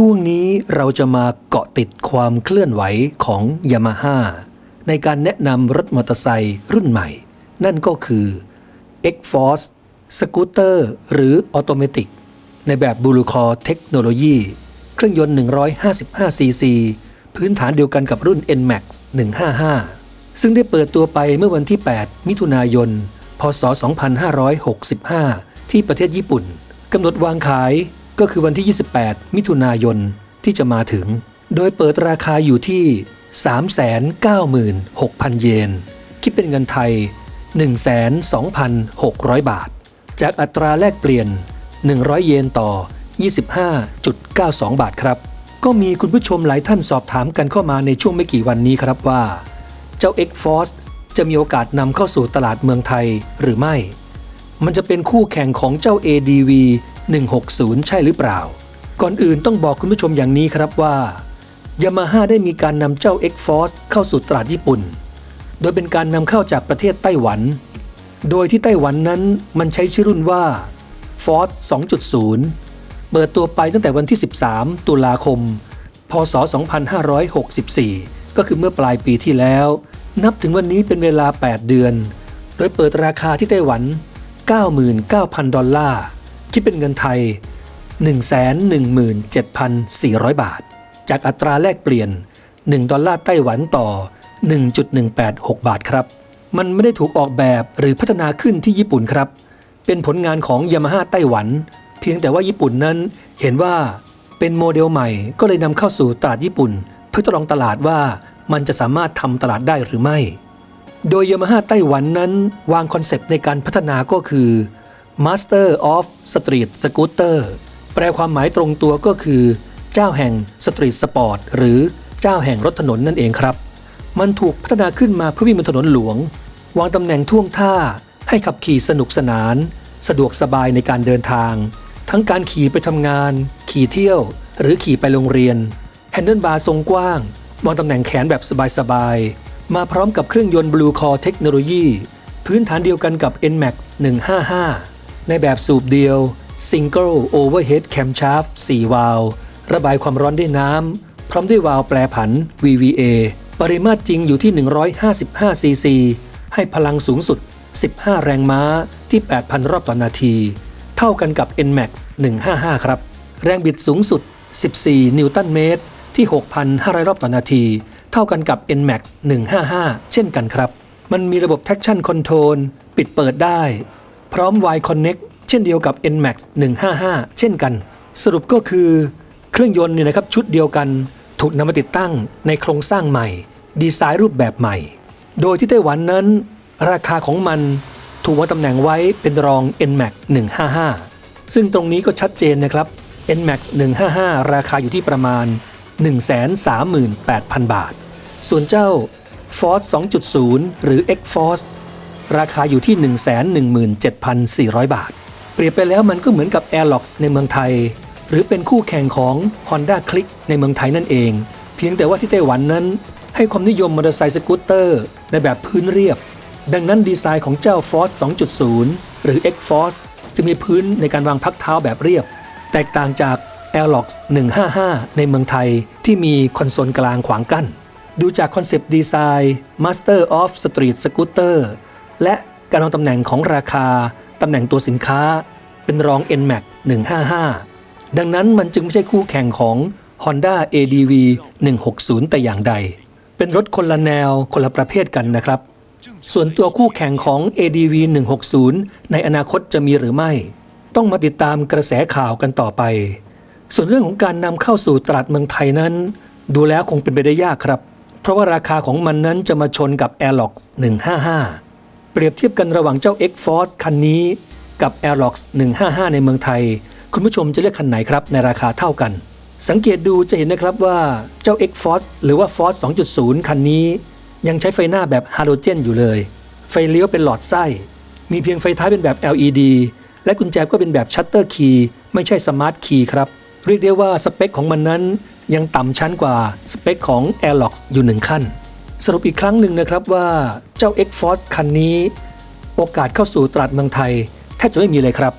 ช่วงนี้เราจะมาเกาะติดความเคลื่อนไหวของ Yamaha ในการแนะนำรถมอเตอร์ไซค์รุ่นใหม่ นั่นก็คือ X-Force สกูตเตอร์หรือออโตเมติกในแบบบูลูคอเทคโนโลยีเครื่องยนต์ 155 ซีซี พื้นฐานเดียวกันกับรุ่น NMAX 155 ซึ่งได้เปิดตัวไปเมื่อวันที่ 8 มิถุนายน พศ 2565 ที่ประเทศญี่ปุ่นกำหนดวางขาย ก็คือวันที่ 28 มิถุนายนที่จะมาถึง โดยเปิดราคาอยู่ที่ 396,000 เยน คิดเป็นเงินไทย 12,600 บาท จากอัตราแลกเปลี่ยน 100 เยนต่อ 25.92 บาทครับ ก็มีคุณผู้ชมหลายท่านสอบถามกันเข้ามาในช่วงไม่กี่วันนี้ครับว่า เจ้า X-Force จะมีโอกาสนำเข้าสู่ตลาดเมืองไทยหรือไม่ มันจะเป็นคู่แข่งของเจ้า ADV 160 ใช่หรือเปล่า ก่อนอื่นต้องบอกคุณผู้ชมอย่างนี้ครับว่า Yamaha ได้มีการนำเจ้า X-Force เข้าสู่ตลาดญี่ปุ่น โดยเป็นการนำเข้าจากประเทศไต้หวัน โดยที่ไต้หวันนั้นมันใช้ชื่อรุ่นว่า Force 2.0 เปิดตัวไปตั้งแต่วันที่ 13 ตุลาคม พศ 2564 ก็คือเมื่อปลายปีที่แล้ว นับถึงวันนี้เป็นเวลา 8 เดือน โดยเปิดราคาที่ไต้หวัน 99,000 ดอลลาร์ คิดเป็นเงินไทย 117,400 บาท จากอัตราแลกเปลี่ยน 1 ดอลลาร์ไต้หวันต่อ 1.186 บาทครับ มันไม่ได้ถูกออกแบบหรือพัฒนาขึ้นที่ญี่ปุ่นครับ เป็นผลงานของยามาฮ่าไต้หวัน เพียงแต่ว่าญี่ปุ่นนั้นเห็นว่าเป็นโมเดลใหม่ก็เลยนำเข้าสู่ตลาดญี่ปุ่น เพื่อทดลองตลาดว่ามันจะสามารถทำตลาดได้หรือไม่ โดยยามาฮ่าไต้หวันนั้น วางคอนเซปต์ในการพัฒนาก็คือ Master of Street Scooter แปลความหมายตรงตัวก็คือ เจ้าแห่งสตรีทสปอร์ตหรือเจ้าแห่งรถถนนนั่นเองครับ มันถูกพัฒนาขึ้นมาเพื่อวิ่งบนถนนหลวง วางตำแหน่งท่วงท่าให้ขับขี่สนุกสนาน สะดวกสบายในการเดินทาง ทั้งการขี่ไปทำงาน ขี่เที่ยว หรือขี่ไปโรงเรียนแฮนเดิลบาร์ทรงกว้าง วางตำแหน่งแขนแบบสบายๆมาพร้อมกับเครื่องยนต์ Blue Core เทคโนโลยีพื้นฐานเดียวกันกับ NMAX 155 ในแบบสูบเดียว Single Overhead Camshaft 4 วาล์วระบายความร้อนด้วยน้ำ พร้อมด้วยวาล์วแปรผัน VVA ปริมาตรจริงอยู่ที่ 155 ซีซี ให้พลังสูงสุด 15 แรงม้าที่ 8,000 รอบต่อนาที เท่ากันกับ NMAX 155 ครับ แรงบิดสูงสุด 14 นิวตันเมตร ที่ 6,500 รอบต่อนาที เท่ากันกับ NMAX 155 เช่นกันครับ มันมีระบบ traction control ปิดเปิดได้ พร้อม Y Connect เช่นเดียวกับ NMAX 155 เช่นกัน สรุปก็คือเครื่องยนต์เนี่ยนะครับชุดเดียวกันถูกนำมาติดตั้งในโครงสร้างใหม่ ดีไซน์รูปแบบใหม่ โดยที่ไต้หวันนั้น ราคาของมันถูกวางตำแหน่งไว้เป็นรอง NMAX 155 ซึ่งตรงนี้ก็ชัดเจนนะครับ NMAX 155 ราคาอยู่ที่ประมาณ 138,000 บาท ส่วนเจ้า Force 2.0 หรือ X Force ราคาอยู่ที่ 117,400 บาท เปรียบไปแล้วมันก็เหมือนกับ Airlox ในเมืองไทย หรือเป็นคู่แข่งของ Honda Click ในเมืองไทยนั่นเอง เพียงแต่ว่าที่ไต้หวันนั้น ให้ความนิยมมอเตอร์ไซค์สกูตเตอร์ ในแบบพื้นเรียบ ดังนั้นดีไซน์ของเจ้า Force 2.0 หรือ X Force จะมีพื้นในการวางพักเท้าแบบเรียบ แตกต่างจาก Airlox 155 ในเมืองไทยที่มีคอนโซลกลางขวางกั้นดูจากคอนเซปต์ดีไซน์ Master of Street Scooter และการวางตำแหน่งของราคาตำแหน่งตัวสินค้าเป็นรอง NMAX 155 ดังนั้นมันจึงไม่ใช่คู่แข่งของ Honda ADV 160 แต่อย่างใด เป็นรถคนละแนวคนละประเภทกันนะครับ ส่วนตัวคู่แข่งของ ADV 160 ในอนาคตจะมีหรือไม่ ต้องมาติดตามกระแสข่าวกันต่อไป ส่วนเรื่องของการนำเข้าสู่ตลาดเมืองไทยนั้น ดูแล้วคงเป็นไปได้ยากครับ เพราะว่าราคาของมันนั้นจะมาชนกับ Airlox 155 ปรียบเทียบกันระหว่างเจ้า X-Force คันนี้กับ Airlox 155 ในเมืองไทย คุณผู้ชมจะเลือกคันไหนครับในราคาเท่ากัน สังเกตดูจะเห็นนะครับว่าเจ้า X-Force หรือว่า Force 2.0 คันนี้ ยังใช้ไฟหน้าแบบฮาโลเจนอยู่เลย ไฟเลี้ยวเป็นหลอดไส้ มีเพียงไฟท้ายเป็นแบบ LED และกุญแจก็เป็นแบบชัตเตอร์คีย์ไม่ใช่สมาร์ทคีย์ครับ เรียกได้ว่าสเปคของมันนั้นยังต่ำชั้นกว่าสเปคของ Airlox อยู่หนึ่งขั้น สรุปอีกครั้งหนึ่งนะครับว่าเจ้า X-Force คันนี้ โอกาสเข้าสู่ตลาดเมืองไทยแทบจะไม่มีเลยครับ